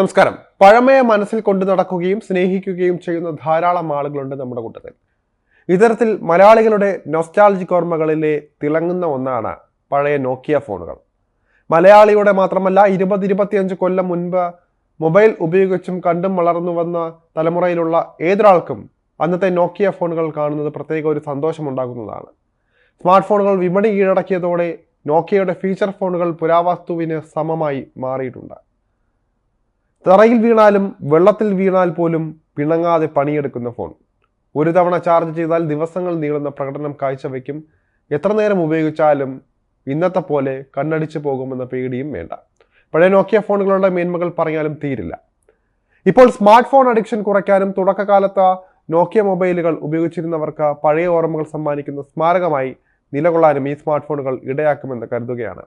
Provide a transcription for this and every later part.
നമസ്കാരം. പഴമയെ മനസ്സിൽ കൊണ്ടു നടക്കുകയും സ്നേഹിക്കുകയും ചെയ്യുന്ന ധാരാളം ആളുകളുണ്ട് നമ്മുടെ കൂട്ടത്തിൽ. ഇത്തരത്തിൽ മലയാളികളുടെ നൊസ്റ്റാൾജിക് ഓർമ്മകളിലെ തിളങ്ങുന്ന ഒന്നാണ് പഴയ നോക്കിയ ഫോണുകൾ. മലയാളിയുടെ മാത്രമല്ല ഇരുപത് ഇരുപത്തിയഞ്ച് കൊല്ലം മുൻപ് മൊബൈൽ ഉപയോഗിച്ചും കണ്ടും വളർന്നു വന്ന തലമുറയിലുള്ള ഏതൊരാൾക്കും അന്നത്തെ നോക്കിയ ഫോണുകൾ കാണുന്നത് പ്രത്യേക ഒരു സന്തോഷമുണ്ടാകുന്നതാണ് സ്മാർട്ട് ഫോണുകൾ വിപണി കീഴടക്കിയതോടെ നോക്കിയയുടെ ഫീച്ചർ ഫോണുകൾ പുരാവസ്തുവിന് സമമായി മാറിയിട്ടുണ്ട്. തറയിൽ വീണാലും വെള്ളത്തിൽ വീണാൽ പോലും പിണങ്ങാതെ പണിയെടുക്കുന്ന ഫോൺ. ഒരു തവണ ചാർജ് ചെയ്താൽ ദിവസങ്ങൾ നീളുന്ന പ്രകടനം കാഴ്ചവെക്കും എത്ര നേരം ഉപയോഗിച്ചാലും ഇന്നത്തെ പോലെ കണ്ണടിച്ചു പോകുമെന്ന പേടിയും വേണ്ട. പഴയ നോക്കിയ ഫോണുകളുടെ മേന്മകൾ പറഞ്ഞാലും തീരില്ല. ഇപ്പോൾ സ്മാർട്ട് ഫോൺ അഡിക്ഷൻ കുറയ്ക്കാനും തുടക്കകാലത്ത് നോക്കിയ മൊബൈലുകൾ ഉപയോഗിച്ചിരുന്നവർക്ക് പഴയ ഓർമ്മകൾ സമ്മാനിക്കുന്ന സ്മാരകമായി നിലകൊള്ളാനും ഈ സ്മാർട്ട് ഫോണുകൾ ഇടയാക്കുമെന്ന് കരുതുകയാണ്.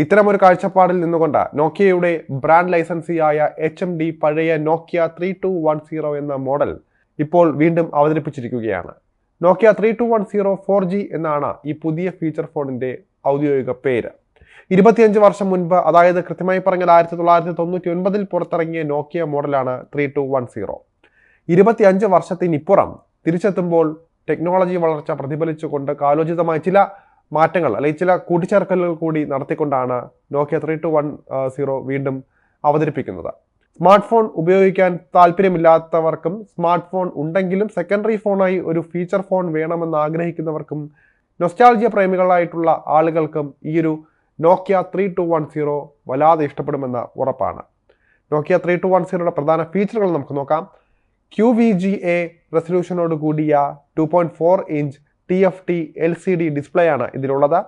ഇത്തരമൊരു കാഴ്ചപ്പാടിൽ നിന്നുകൊണ്ട് നോക്കിയയുടെ ബ്രാൻഡ് ലൈസൻസിയായ എച്ച് എം ഡി പഴയ Nokia three two one zero എന്ന മോഡൽ ഇപ്പോൾ വീണ്ടും അവതരിപ്പിച്ചിരിക്കുകയാണ്. Nokia three two one zero four G എന്നാണ് ഈ പുതിയ ഫീച്ചർ ഫോണിന്റെ ഔദ്യോഗിക പേര്. ഇരുപത്തിയഞ്ച് വർഷം മുൻപ് അതായത് കൃത്യമായി പറഞ്ഞാൽ ആയിരത്തി തൊള്ളായിരത്തി തൊണ്ണൂറ്റി ഒൻപതിൽ പുറത്തിറങ്ങിയ നോക്കിയ മോഡലാണ് ത്രീ ടു വൺ സീറോ ഇരുപത്തിയഞ്ച് വർഷത്തിനിപ്പുറം തിരിച്ചെത്തുമ്പോൾ ടെക്നോളജി വളർച്ച പ്രതിഫലിച്ചുകൊണ്ട് കാലോചിതമായ ചില മാറ്റങ്ങൾ അല്ലെങ്കിൽ ചില കൂട്ടിച്ചേർക്കലുകൾ കൂടി നടത്തിക്കൊണ്ടാണ് Nokia three two one zero വീണ്ടും അവതരിപ്പിക്കുന്നത്. സ്മാർട്ട് ഫോൺ ഉപയോഗിക്കാൻ താല്പര്യമില്ലാത്തവർക്കും സ്മാർട്ട് ഫോൺ ഉണ്ടെങ്കിലും സെക്കൻഡറി ഫോണായി ഒരു ഫീച്ചർ ഫോൺ വേണമെന്ന് ആഗ്രഹിക്കുന്നവർക്കും നൊസ്റ്റാൾജിയ പ്രേമികളായിട്ടുള്ള ആളുകൾക്കും ഈയൊരു Nokia three two one zero വല്ലാതെ ഇഷ്ടപ്പെടുമെന്ന ഉറപ്പാണ്. നോക്കിയ ത്രീ ടു വൺ സീറോയുടെ പ്രധാന ഫീച്ചറുകൾ നമുക്ക് നോക്കാം. ക്യു വി ജി എ റെസൊല്യൂഷനോട് കൂടിയ two point four inch T F T L C D display ആണ് ഇതിലുള്ളത്.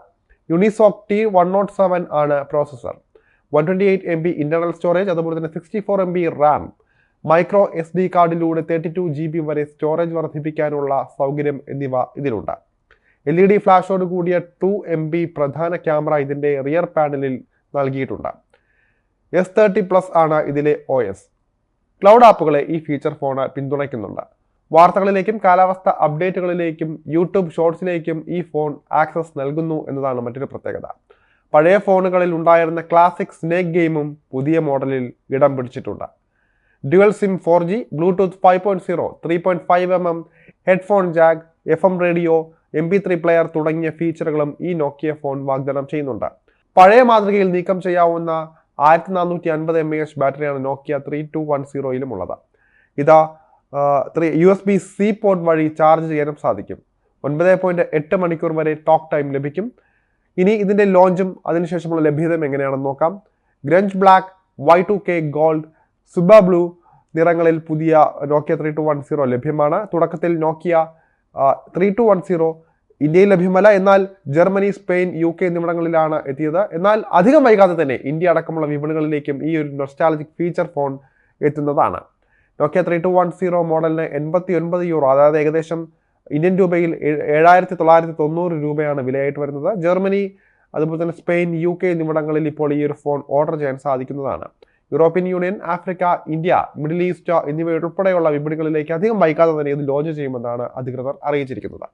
Unisoc T one nought seven ആണ് processor one twenty eight M B internal storage അതുപോലെ തന്നെ sixty four M B RAM micro S D കാർഡിലൂടെ thirty two G B വരെ storage വർദ്ധിപ്പിക്കാനുള്ള സൗകര്യം എന്നിവ ഇതിലുണ്ട്. എൽ ഇ ഡി ഫ്ലാഷോട് കൂടിയ ടു എം ബി പ്രധാന ക്യാമറ ഇതിന്റെ റിയർ പാനലിൽ നൽകിയിട്ടുണ്ട്. എസ് തേർട്ടി പ്ലസ് ആണ് ഇതിലെ ഒ എസ് ക്ലൗഡ് ആപ്പുകളെ ഈ ഫീച്ചർ ഫോൺ പിന്തുണയ്ക്കുന്നുണ്ട്. വാർത്തകളിലേക്കും കാലാവസ്ഥ അപ്ഡേറ്റുകളിലേക്കും യൂട്യൂബ് ഷോർട്സിലേക്കും ഈ ഫോൺ ആക്സസ് നൽകുന്നു എന്നതാണ് മറ്റൊരു പ്രത്യേകത. പഴയ ഫോണുകളിൽ ഉണ്ടായിരുന്ന ക്ലാസിക് സ്നേക്ക് ഗെയിമും പുതിയ മോഡലിൽ ഇടം പിടിച്ചിട്ടുണ്ട്. Dual SIM four G Bluetooth five point zero three point five M M headphone jack F M radio M P three player തുടങ്ങിയ ഫീച്ചറുകളും ഈ നോക്കിയ ഫോൺ വാഗ്ദാനം ചെയ്യുന്നുണ്ട്. പഴയ മാതൃകയിൽ നീക്കം ചെയ്യാവുന്ന ആയിരത്തി നാനൂറ്റി അൻപത് എം എ എച്ച് ബാറ്ററിയാണ് നോക്കിയ ത്രീ ടു വൺ സീറോയിലും ഉള്ളത് ഇതാ three U S B C port വഴി ചാർജ് ചെയ്യാനും സാധിക്കും. ഒൻപത് പോയിന്റ് എട്ട് മണിക്കൂർ വരെ ടോക്ക് ടൈം ലഭിക്കും. ഇനി ഇതിന്റെ ലോഞ്ചും അതിനുശേഷമുള്ള ലഭ്യതയും എങ്ങനെയാണെന്ന് നോക്കാം. Grunge black Y two K gold scuba blue നിറങ്ങളിൽ പുതിയ Nokia three two one zero ലഭ്യമാണ്. തുടക്കത്തിൽ Nokia three two one zero ഇന്ത്യയിൽ ലഭ്യമല്ല. എന്നാൽ ജർമ്മനി സ്പെയിൻ യു കെ എന്നിവിടങ്ങളിലാണ് എത്തിയത്. എന്നാൽ അധികം വൈകാതെ തന്നെ ഇന്ത്യ അടക്കമുള്ള വിപണികളിലേക്കും ഈ ഒരു നൊസ്റ്റാലജിക് ഫീച്ചർ ഫോൺ എത്തുന്നതാണ്. Nokia three two one zero മോഡലിന് എൺപത്തി ഒൻപത് യൂറോ അതായത് ഏകദേശം ഇന്ത്യൻ രൂപയിൽ ഏഴായിരത്തി തൊള്ളായിരത്തി തൊണ്ണൂറ് രൂപയാണ് വിലയായിട്ട് വരുന്നത്. ജർമ്മനി അതുപോലെ തന്നെ സ്പെയിൻ യു കെ എന്നിവിടങ്ങളിൽ ഇപ്പോൾ ഈ ഒരു ഫോൺ ഓർഡർ ചെയ്യാൻ സാധിക്കുന്നതാണ്. European Union Africa India Middle East എന്നിവയുൾപ്പെടെയുള്ള വിപണികളിലേക്ക് അധികം വൈകാതെ തന്നെ ഇത് ലോഞ്ച് ചെയ്യുമെന്നാണ് അധികൃതർ അറിയിച്ചിരിക്കുന്നത്.